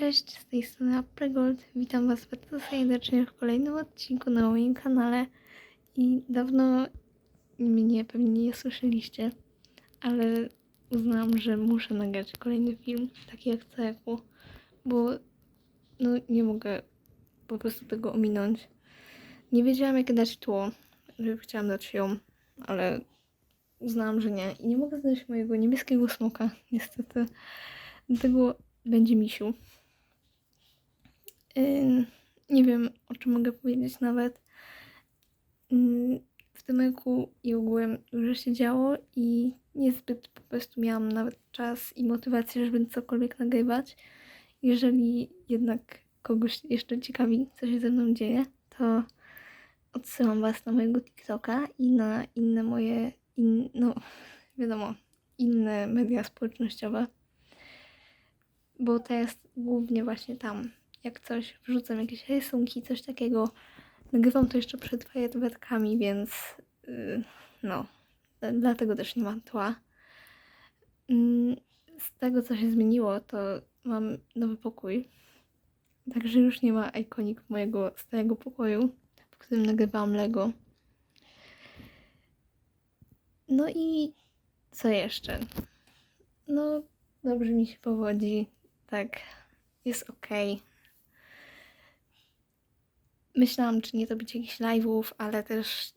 Cześć, z tej strony Apregold. Witam Was bardzo serdecznie w kolejnym odcinku na moim kanale. I dawno mnie pewnie nie słyszeliście, ale uznałam, że muszę nagrać kolejny film, taki jak Ceku, bo no nie mogę po prostu tego ominąć. Nie wiedziałam, jakie dać tło, że chciałam dać ją, ale uznałam, że nie. I nie mogę znaleźć mojego niebieskiego smoka, niestety. Dlatego będzie misiu. Nie wiem, o czym mogę powiedzieć nawet. W tym roku i ogółem dużo się działo i niezbyt po prostu miałam nawet czas i motywację, żeby cokolwiek nagrywać. Jeżeli jednak kogoś jeszcze ciekawi, co się ze mną dzieje, to odsyłam Was na mojego TikToka i na inne moje, in, no wiadomo, inne media społecznościowe bo to jest głównie właśnie tam. Jak coś wrzucam, jakieś rysunki, coś takiego. Nagrywam to jeszcze przed fajerwerkami, więc yy, no, dlatego też nie mam tła. Mm, Z tego, co się zmieniło, to mam nowy pokój. Także już nie ma ikonik mojego starego pokoju, w którym nagrywałam Lego. No i co jeszcze? No, dobrze mi się powodzi. Tak, jest ok. Myślałam, czy nie robić jakichś live'ów, ale też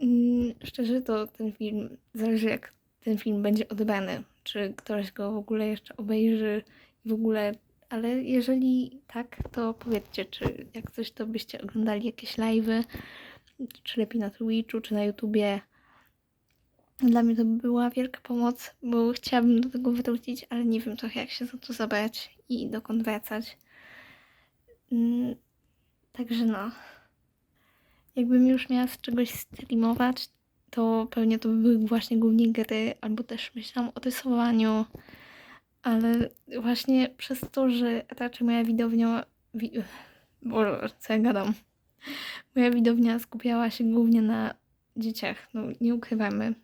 mm, szczerze to ten film, zależy jak ten film będzie odebrany. Czy ktoś go w ogóle jeszcze obejrzy i w ogóle, ale jeżeli tak, to powiedzcie, czy jak coś to byście oglądali jakieś live'y, czy lepiej na Twitchu, czy na YouTubie. Dla mnie to by była wielka pomoc, bo chciałabym do tego wrócić, ale nie wiem trochę jak się za to zabrać i dokąd wracać. Mm, Także no. Jakbym już miała z czegoś streamować, to pewnie to by były właśnie głównie gry, albo też myślałam o rysowaniu, ale właśnie przez to, że raczej moja widownia... Wi... Boże, co ja gadam? Moja widownia skupiała się głównie na dzieciach, no nie ukrywamy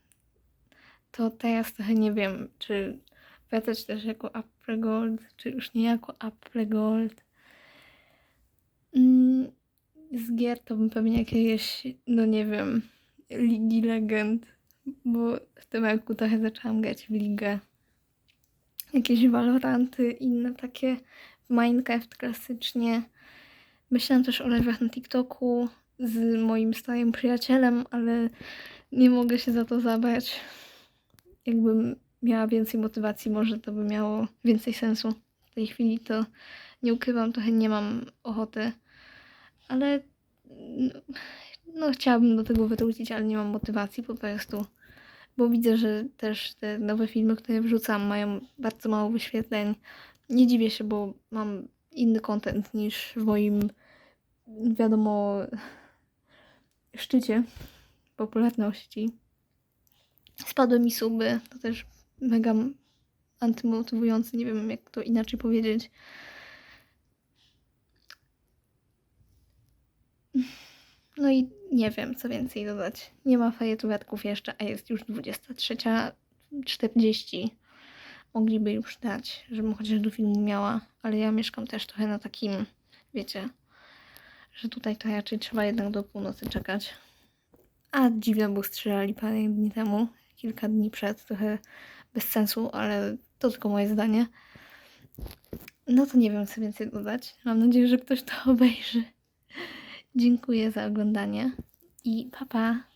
to teraz trochę nie wiem, czy wracać też jako Apple Gold, czy już nie jako Apple Gold. Mm, Z gier to bym pewnie jakieś, no nie wiem, Ligi Legend, bo w tym roku trochę zaczęłam grać w ligę. Jakieś Valoranty, inne takie, Minecraft klasycznie. Myślałam też o live'ach na TikToku z moim starym przyjacielem, ale nie mogę się za to zabrać jakbym miała więcej motywacji, może to by miało więcej sensu. W tej chwili to nie ukrywam, trochę nie mam ochoty, ale no, no chciałabym do tego wrócić, ale nie mam motywacji po prostu. Bo widzę, że też te nowe filmy, które wrzucam, mają bardzo mało wyświetleń. Nie dziwię się, bo mam inny content niż w moim, wiadomo, szczycie popularności. Spadły mi suby, to też mega antymotywujące, nie wiem jak to inaczej powiedzieć. No i nie wiem, co więcej dodać. Nie ma fajerwerków jeszcze, a jest już 23.40. Mogliby już dać, żebym chociaż do filmu miała, ale ja mieszkam też trochę na takim, wiecie, że tutaj to raczej trzeba jednak do północy czekać. A dziwne, bo strzelali parę dni temu, kilka dni przed, trochę bez sensu, ale to tylko moje zdanie. No to nie wiem, co więcej dodać. Mam nadzieję, że ktoś to obejrzy. Dziękuję za oglądanie i pa pa!